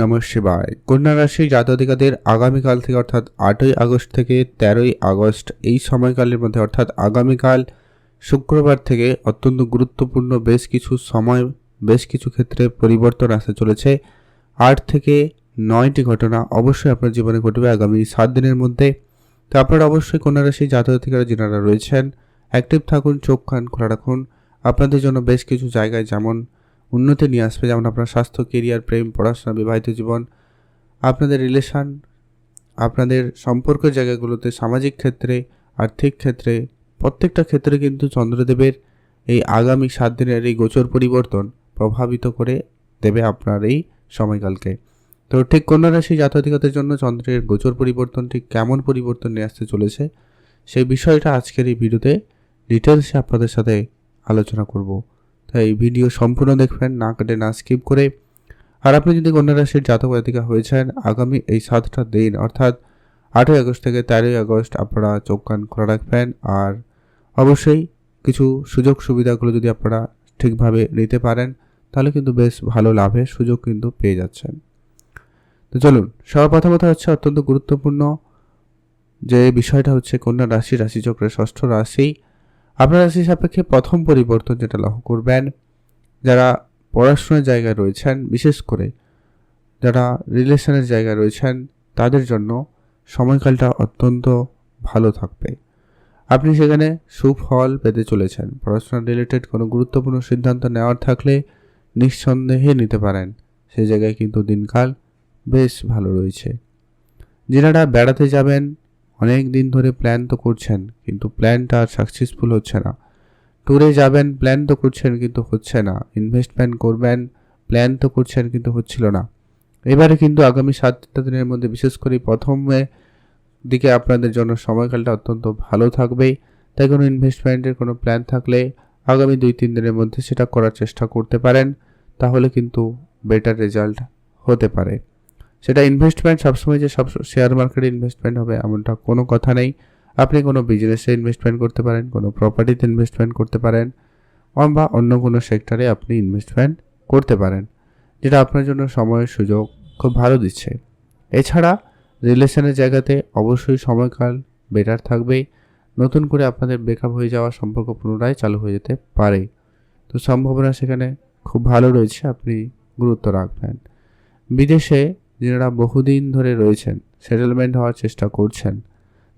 নমঃ শিবায়। কন্যা রাশি জাতধিকাদের আগামীকাল থেকে অর্থাৎ আটই আগস্ট থেকে তেরোই আগস্ট এই সময়কালের মধ্যে অর্থাৎ আগামীকাল শুক্রবার থেকে অত্যন্ত গুরুত্বপূর্ণ বেশ কিছু সময়, বেশ কিছু ক্ষেত্রে পরিবর্তন আসতে চলেছে। আট থেকে নয়টি ঘটনা অবশ্যই আপনার জীবনে ঘটবে আগামী সাত দিনের মধ্যে। তো আপনারা অবশ্যই কন্যা রাশি জাতধিকারা যারা রয়েছেন অ্যাক্টিভ থাকুন, চোখ কান খোলা রাখুন। আপনাদের জন্য বেশ কিছু জায়গায় যেমন উন্নতি নিয়ে আসবে, যেমন আপনার স্বাস্থ্য কেরিয়ার প্রেম, পড়াশোনা, বিবাহিত জীবন, আপনাদের রিলেশন আপনাদের সম্পর্ক জায়গাগুলোতে, সামাজিক ক্ষেত্রে, আর্থিক ক্ষেত্রে, প্রত্যেকটা ক্ষেত্রে কিন্তু চন্দ্রদেবের এই আগামী সাত দিনের এই গোচর পরিবর্তন প্রভাবিত করে দেবে আপনার এই সময়কালকে। তো ঠিক কন্যা রাশি জাতধিকতার জন্য চন্দ্রের গোচর পরিবর্তন ঠিক কেমন পরিবর্তন নিয়ে আসতে চলেছে, সেই বিষয়টা আজকের এই ভিডিওতে ডিটেলসে আপনাদের সাথে আলোচনা করব। তাই ভিডিও সম্পূর্ণ দেখবেন, না কেটে না স্কিপ করে। আর আপনি যদি কন্যা রাশির জাতক জাতিকা হয়েছেন আগামী এই সাতটা দিন, অর্থাৎ আটই আগস্ট থেকে তেরোই আগস্ট আপনারা চোখ কান খোলা রাখবেন। আর অবশ্যই কিছু সুযোগ সুবিধাগুলো যদি আপনারা ঠিকভাবে নিতে পারেন, তাহলে কিন্তু বেশ ভালো লাভের সুযোগ কিন্তু পেয়ে যাচ্ছেন। তো চলুন, সবার প্রথমত হচ্ছে অত্যন্ত গুরুত্বপূর্ণ যে বিষয়টা হচ্ছে কন্যা রাশি, রাশিচক্রের ষষ্ঠ রাশি। আপনার রাশি সাপেক্ষে প্রথম পরিবর্তন যেটা লক্ষ্য করবেন, যারা পড়াশোনার জায়গায় রয়েছেন, বিশেষ করে যারা রিলেশনের জায়গায় রয়েছেন, তাদের জন্য সময়কালটা অত্যন্ত ভালো থাকবে। আপনি সেখানে সুফল পেতে চলেছেন। পড়াশোনা রিলেটেড কোনো গুরুত্বপূর্ণ সিদ্ধান্ত নেওয়ার থাকলে নিঃসন্দেহে নিতে পারেন। সেই জায়গায় কিন্তু দিনকাল বেশ ভালো রয়েছে। যেনারা বেড়াতে যাবেন অনেক দিন ধরে প্ল্যান তো করছেন, কিন্তু প্ল্যানটা আর সাকসেসফুল হচ্ছে না। ট্যুরে যাবেন প্ল্যান তো করছেন, কিন্তু হচ্ছে না। ইনভেস্টমেন্ট করবেন প্ল্যান তো করছেন, কিন্তু হচ্ছিল না। এবারে কিন্তু আগামী সাতটা দিনের মধ্যে, বিশেষ করে প্রথমে দিকে আপনাদের জন্য সময়কালটা অত্যন্ত ভালো থাকবে। তাই কোনো ইনভেস্টমেন্টের কোনো প্ল্যান থাকলে আগামী দুই তিন দিনের মধ্যে সেটা করার চেষ্টা করতে পারেন, তাহলে কিন্তু বেটার রেজাল্ট হতে পারে। সেটা ইনভেস্টমেন্ট সবসময় যে সব শেয়ার মার্কেটে ইনভেস্টমেন্ট হবে এমনটা কোনো কথা নেই। আপনি কোনো বিজনেসে ইনভেস্টমেন্ট করতে পারেন, কোনো প্রপার্টিতে ইনভেস্টমেন্ট করতে পারেন বা অন্য কোনো সেক্টরে আপনি ইনভেস্টমেন্ট করতে পারেন, যেটা আপনার জন্য সময়ের সুযোগ খুব ভালো দিচ্ছে। এছাড়া রিলেশনের জায়গাতে অবশ্যই সময়কাল বেটার থাকবে। নতুন করে আপনাদের বেকআপ হয়ে যাওয়া সম্পর্ক পুনরায় চালু হয়ে যেতে পারে। তো সম্ভাবনা সেখানে খুব ভালো রয়েছে, আপনি গুরুত্ব রাখবেন। বিদেশে যারা বহুদিন ধরে রয়েছেন সেটেলমেন্ট হওয়ার চেষ্টা করছেন,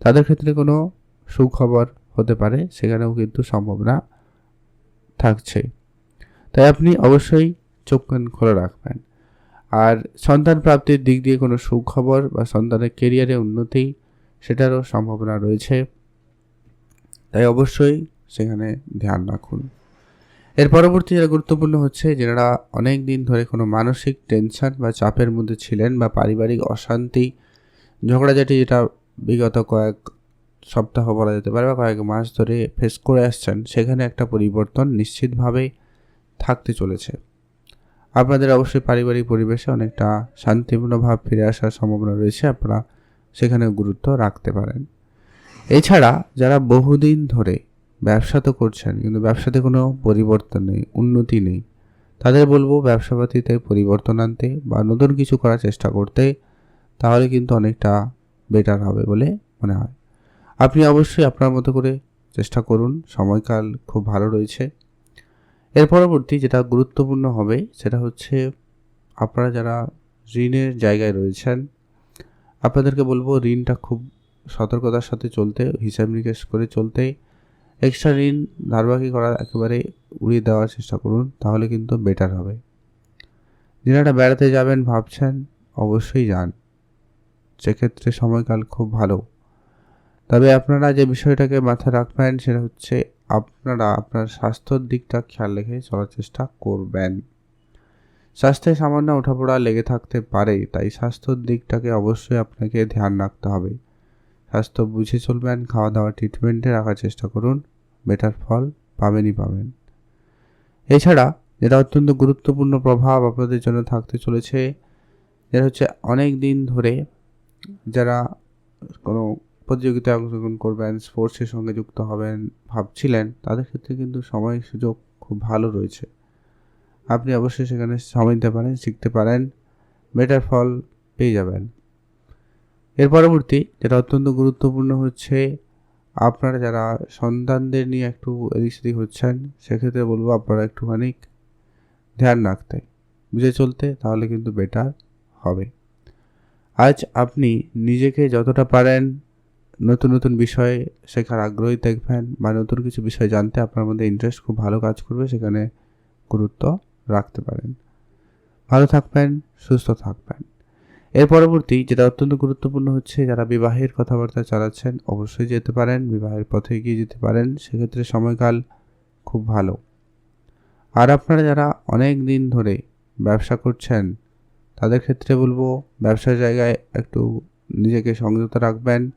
তাদের ক্ষেত্রে কোনো সুখবর হতে পারে, সেখানেও কিন্তু সম্ভাবনা থাকছে। তাই আপনি অবশ্যই চোখ কান খোলা রাখবেন। আর সন্তান প্রাপ্তির দিক দিয়ে কোনো সুখবর বা সন্তানের কেরিয়ারে উন্নতি, সেটারও সম্ভাবনা রয়েছে। তাই অবশ্যই সেখানে ধ্যান রাখুন। এর পরবর্তী যেটা গুরুত্বপূর্ণ হচ্ছে যারা অনেক দিন ধরে কোনো মানসিক টেনশন বা চাপের মধ্যে ছিলেন বা পারিবারিক অশান্তি, ঝগড়াঝাটি যেটা বিগত কয়েক সপ্তাহ বলা যেতে পারে বা কয়েক মাস ধরে ফেস করে আসছেন, সেখানে একটা পরিবর্তন নিশ্চিতভাবে থাকতে চলেছে। আপনাদের অবশ্যই পারিবারিক পরিবেশে অনেকটা শান্তিপূর্ণ ভাব ফিরে আসার সম্ভাবনা রয়েছে, আপনারা সেখানে গুরুত্ব রাখতে পারেন। এছাড়া যারা বহুদিন ধরে ব্যবসা তো করছেন, কিন্তু ব্যবসাতে কোনো পরিবর্তন নেই, উন্নতি নেই। তাদের বলব ব্যবসাপাতিতে পরিবর্তন আনতে বা নতুন কিছু করার চেষ্টা করতে, তাহলে কিন্তু অনেকটা বেটার হবে বলে মনে হয়। আপনি অবশ্যই আপনার মতো করে চেষ্টা করুন, সময়কাল খুব ভালো রয়েছে। এর পরবর্তী যেটা গুরুত্বপূর্ণ হবে, সেটা হচ্ছে আপনারা যারা ঋণের জায়গায় রয়েছেন, আপনাদেরকে বলব ঋণটা খুব সতর্কতার সাথে চলতে, হিসাব নিকেশ করে চলতে এক্সট্রা ঋণ ধারবাকি করা একেবারে উড়িয়ে দেওয়ার চেষ্টা করুন, তাহলে কিন্তু বেটার হবে। যেনারা বেড়াতে যাবেন ভাবছেন, অবশ্যই যান। সেক্ষেত্রে সময়কাল খুব ভালো। তবে আপনারা যে বিষয়টাকে মাথায় রাখবেন, সেটা হচ্ছে আপনারা আপনার স্বাস্থ্যর দিকটা খেয়াল রেখে চলার চেষ্টা করবেন। স্বাস্থ্যে সামান্য ওঠাপড়া লেগে থাকতে পারে, তাই স্বাস্থ্যর দিকটাকে অবশ্যই আপনাকে ধ্যান রাখতে হবে। স্বাস্থ্য বুঝে চলবেন খাওয়া দাওয়া ট্রিটমেন্টে রাখার চেষ্টা করুন। বেটার ফল পাবেনই পাবেন। এছাড়া যেটা অত্যন্ত গুরুত্বপূর্ণ প্রভাব আপনাদের জন্য থাকতে চলেছে যেটা হচ্ছে অনেক দিন ধরে যারা কোনো প্রতিযোগিতায় অংশগ্রহণ করবেন, স্পোর্টসের সঙ্গে যুক্ত হবেন, ভাবছিলেন, তাদের ক্ষেত্রে কিন্তু সময় সুযোগ খুব ভালো রয়েছে। আপনি অবশ্যই সেখানে সময় দিতে পারেন, শিখতে পারেন, বেটার ফল পেয়ে যাবেন। এর পরবর্তী, যেটা অত্যন্ত গুরুত্বপূর্ণ হচ্ছে আপনারা যারা সন্তানদের নিয়ে একটু এদিক সেদিক হচ্ছেন, সেক্ষেত্রে বলব আপনারা একটুখানি ধ্যান রাখতে। বুঝে চলতে তাহলে কিন্তু বেটার হবে। আজ আপনি নিজেকে যতটা পারেন নতুন নতুন বিষয়ে শেখার আগ্রহী দেখবেন বা নতুন কিছু বিষয় জানতে আপনার মধ্যে ইন্টারেস্ট খুব ভালো কাজ করবে, সেখানে গুরুত্ব রাখতে পারেন। ভালো থাকবেন, সুস্থ থাকবেন। এর পরবর্তী, যেটা অত্যন্ত গুরুত্বপূর্ণ হচ্ছে, যারা বিবাহের কথাবার্তা চালাচ্ছেন, অবশ্যই যেতে পারেন, বিবাহের পথে এগিয়ে যেতে পারেন, সেক্ষেত্রে সময়কাল খুব ভালো। আর আপনারা যারা অনেক দিন ধরে ব্যবসা করছেন, তাদের ক্ষেত্রে বলব, ব্যবসার জায়গায় একটু নিজেকে সংযত রাখবেন,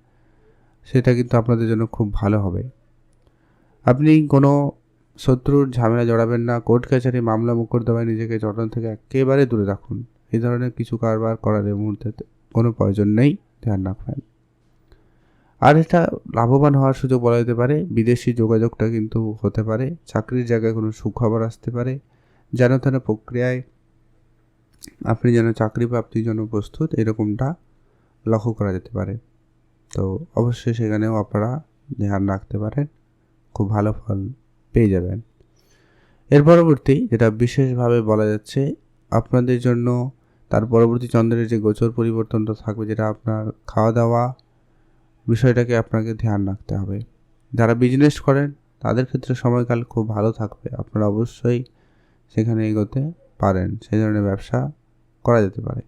সেটা কিন্তু আপনাদের জন্য খুব ভালো হবে। আপনি কোনো শত্রুর ঝামেলা জড়াবেন না, কোর্ট কাছারি মামলা মোকদ্দমায় নিজেকে জড়ানো থেকে একেবারে দূরে রাখুন। এই ধরনের কিছু কারবার করার এই মুহূর্তে কোনো প্রয়োজন নেই, ধ্যান রাখবেন। আর এটা লাভবান হওয়ার সুযোগ বলা যেতে পারে, বিদেশি যোগাযোগটা কিন্তু হতে পারে, চাকরির জায়গায় কোনো সুখবর আসতে পারে, যেন তেন প্রক্রিয়ায় আপনি যেন চাকরি প্রাপ্তির জন্য প্রস্তুত, এরকমটা লক্ষ্য করা যেতে পারে। তো অবশ্যই সেখানেও আপনারা ধ্যান রাখতে পারেন, খুব ভালো ফল পেয়ে যাবেন। এর পরবর্তী, যেটা বিশেষভাবে বলা যাচ্ছে, আপনাদের জন্য তার পরবর্তী চন্দ্রের যে গোচর পরিবর্তনটা থাকবে, যেটা আপনার খাওয়া দাওয়া বিষয়টাকে আপনাকে ধ্যান রাখতে হবে। যারা বিজনেস করেন, তাদের ক্ষেত্রে সময়কাল খুব ভালো থাকবে। আপনারা অবশ্যই সেখানে এগোতে পারেন সেই ধরনের ব্যবসা করা যেতে পারে।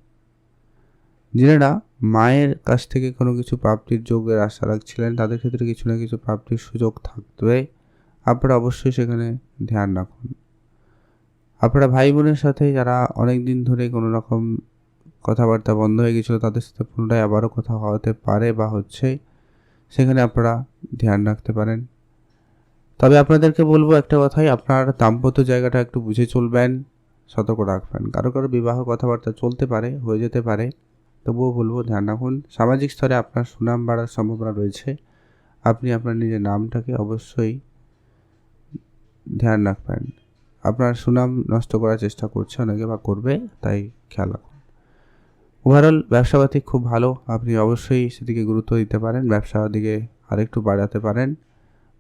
যিনারা মায়ের কাছ থেকে কোনো কিছু প্রাপ্তির যোগের আশা রাখছিলেন, তাদের ক্ষেত্রে কিছু না কিছু প্রাপ্তির সুযোগ থাকবে। আপনারা অবশ্যই সেখানে ধ্যান রাখুন। আপনারা ভাই বোনের সাথে যারা অনেক দিন ধরে কোনো রকম কথাবার্তা বন্ধ হয়ে গেছিল, তাদের সাথে পুনরায় আবারও কথা হতে পারে বা হচ্ছে, সেখানে আপনারা ধ্যান রাখতে পারেন। তবে আপনাদেরকে বলব একটা কথাই, আপনার দাম্পত্য জায়গাটা একটু বুঝে চলবেন, সতর্ক রাখবেন। কারও কারও বিবাহ কথাবার্তা চলতে পারে, হয়ে যেতে পারে, তবুও বলব ধ্যান রাখুন। সামাজিক স্তরে আপনার সুনাম বাড়ার সম্ভাবনা রয়েছে, আপনি আপনার নিজের নামটাকে অবশ্যই ধ্যান রাখবেন। আপনার সুনাম নষ্ট করার চেষ্টা করছে, অনেকে বা করবে, তাই খেয়াল রাখুন। ওভারঅল ব্যবসাপাতি খুব ভালো, আপনি অবশ্যই সেদিকে গুরুত্ব দিতে পারেন, ব্যবসার দিকে আরেকটু বাড়াতে পারেন।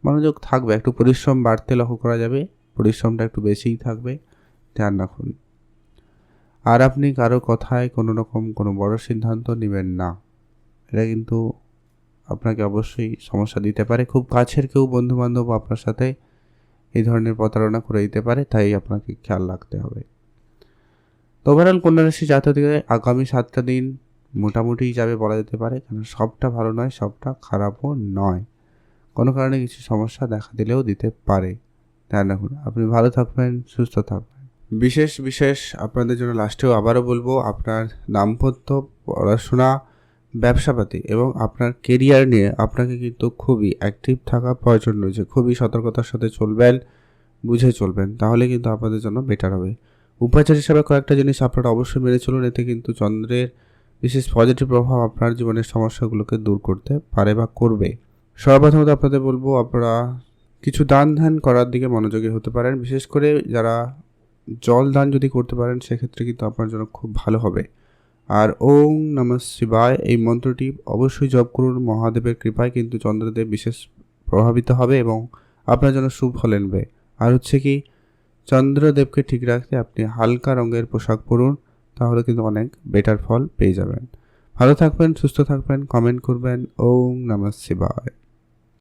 মনোযোগ থাকবে, একটু পরিশ্রম বাড়তে লক্ষ্য করা যাবে, পরিশ্রমটা একটু বেশিই থাকবে, ধ্যান রাখুন। আর আপনি কারও কথায় কোনো রকম কোনো বড় সিদ্ধান্ত নেবেন না। এটা কিন্তু আপনাকে অবশ্যই সমস্যা দিতে পারে। খুব কাছের কেউ বন্ধুবান্ধব আপনার সাথে এই ধরনের প্রতারণা করে দিতে পারে, তাই আপনাকে খেয়াল রাখতে হবে। তো ওভারঅল কন্যা রাশি জাতকদের আগামী সাতটা দিন মোটামুটি যাবে বলা যেতে পারে, কারণ সবটা ভালো নয়, সবটা খারাপও নয়। কোনো কারণে কিছু সমস্যা দেখা দিলেও দিতে পারে। ধ্যান রাখুন, আপনি ভালো থাকবেন, সুস্থ থাকবেন। বিশেষ বিশেষ আপনাদের জন্য লাস্টেও আবারও বলব, আপনার দাম্পত্য পড়াশোনা ব্যবসাপাতি এবং আপনার কেরিয়ার নিয়ে আপনাকে কিন্তু খুবই অ্যাক্টিভ থাকা প্রয়োজন রয়েছে। খুবই সতর্কতার সাথে চলবেন, বুঝে চলবেন। তাহলে কিন্তু আপনাদের জন্য বেটার হবে। উপাচার হিসাবে কয়েকটা জিনিস আপনারা অবশ্যই মেনে চলুন। এতে কিন্তু চন্দ্রের বিশেষ পজিটিভ প্রভাব আপনার জীবনের সমস্যাগুলোকে দূর করতে পারে বা করবে। সর্বপ্রথমত আপনাদের বলব, আপনারা কিছু দান ধ্যান করার দিকে মনোযোগী হতে পারেন। বিশেষ করে যারা জল দান যদি করতে পারেন, সেক্ষেত্রে কিন্তু আপনার জন্য খুব ভালো হবে। আর ওং নম শিবায়। এই মন্ত্রটি অবশ্যই জপ করুন, মহাদেবের কৃপায়, কিন্তু চন্দ্রদেব বিশেষ প্রভাবিত হবে এবং আপনার জন্য সুফল ফল আর হচ্ছে কি, চন্দ্রদেবকে ঠিক রাখতে আপনি হালকা রঙের পোশাক পরুন, তাহলে কিন্তু অনেক বেটার ফল পেয়ে যাবেন। ভালো থাকবেন, সুস্থ থাকবেন, কমেন্ট করবেন। ওং নম শিবায়।